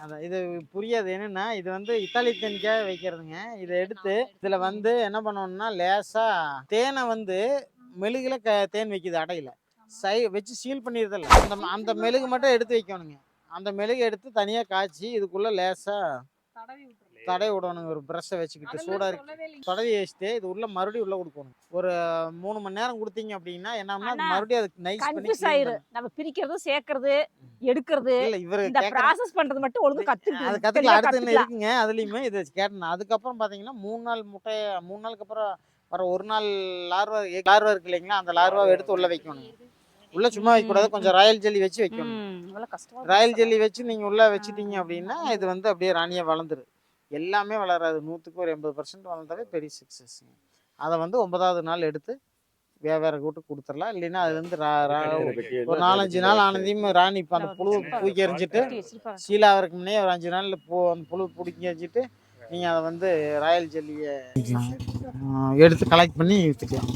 அதான் இது புரியாது. என்னன்னா இது வந்து இத்தாலி தேனிக்காக வைக்கிறதுங்க. இதை எடுத்து இதில் வந்து என்ன பண்ணணும்னா லேசாக தேனை வந்து மெழுகுல க தேன் வைக்குது அடையில. சை வச்சு சீல் பண்ணிடுறதில்ல. அந்த அந்த மெழுகு மட்டும் எடுத்து வைக்கணுங்க. அந்த மெழுகு எடுத்து தனியாக காய்ச்சி இதுக்குள்ளே லேசாக தடவி விடணுங்க ஒரு ப்ரஷ்ஷை வச்சுக்கிட்டு சூடாக இருக்கு. தடவி வச்சுட்டு இது உள்ள மறுபடியும் உள்ள கொடுக்கணும். ஒரு மூணு மணி நேரம் கொடுத்தீங்க அப்படின்னா என்னன்னா அது மறுபடியும் அதுக்கு நைஸ் பண்ணி கன்ஃபியூஸ் clean ஆயிரு பண்ணணும். நம்ம பிரிக்கிறது சேர்க்கறது எடுக்கிறது இல்ல இவரு இந்த ப்ராசஸ் பண்றது மட்டும் ஒழுங்கு அது கத்துக்கிட்டு கத்துக்கலாம் அடுத்து என்ன இருக்குங்க? அதுலயுமே இது கேட்டேன் அதுக்கப்புறம் பாத்தீங்கன்னா மூணு நாள் முட்டைய மூணு நாளுக்கு அப்புறம் வர ஒரு நாள் லார்வா லார்வா இருக்கு இல்லைங்களா? அந்த லார்வாவை எடுத்து உள்ள வைக்கணும். உள்ள சும்மா வைக்கக்கூடாது கொஞ்சம் ராயல் ஜெல்லி வச்சு வைக்கணும். இவ்வளவு கஷ்டமா ராயல் ஜெல்லி வச்சு நீங்க உள்ள வச்சிட்டீங்க அப்படின்னா இது வந்து அப்படியே ராணியா வளர்ந்துரு. எல்லாமே வளராது. நூற்றுக்கு ஒரு எண்பது பர்சன்ட் வளர்ந்தாவே பெரிய சக்ஸஸ் அதை வந்து ஒன்பதாவது நாள் எடுத்து வேற வேற கூட்டு கொடுத்துடலாம். இல்லைன்னா ரா- ரா- ஒரு நாலஞ்சு நாள் ஆனதையும் ராணி இப்போ அந்த புழு தூக்கி எறிஞ்சிட்டு சீலா ஆகிறதுக்கு முன்னே ஒரு அஞ்சு நாள்ல பூ அந்த புழு பிடிக்கி வச்சுட்டு நீங்கள் அதை வந்து ராயல் ஜெல்லியை எடுத்து கலெக்ட் பண்ணி விற்றுக்கலாம்